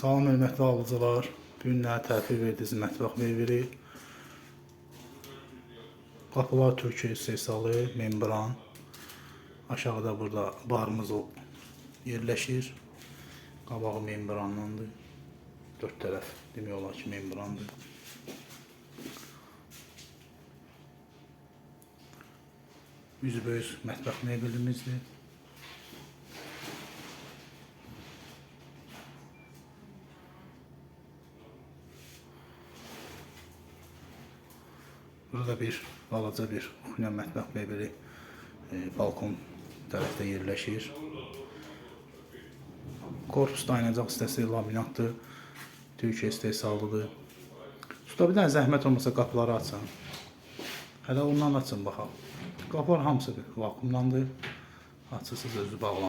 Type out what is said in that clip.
Salam hörmətli alıcılar. Bu günlər tərtib ediniz mətbəx meyvəri. Qapılar Türkiyə istehsalı, membran. Aşağıda burada barımız yerləşir. Qabağı membranlandır. Dörd tərəf demək olar ki, membrandır. Üzbəüz mətbəx mebelімizdir. Burada bir balaca bir kuxnya mətbəx mebeli e, balkon tərəfdə yerləşir. Korpus dayanacaq hissəsi laminatdır. Türkiyə istehsalıdır. Usta bir dənə zəhmət olmasa qapıları açın. Hələ ondan açın baxaq. Qapılar hamısı vakuumlandır. Açırsınız özü bağlanır.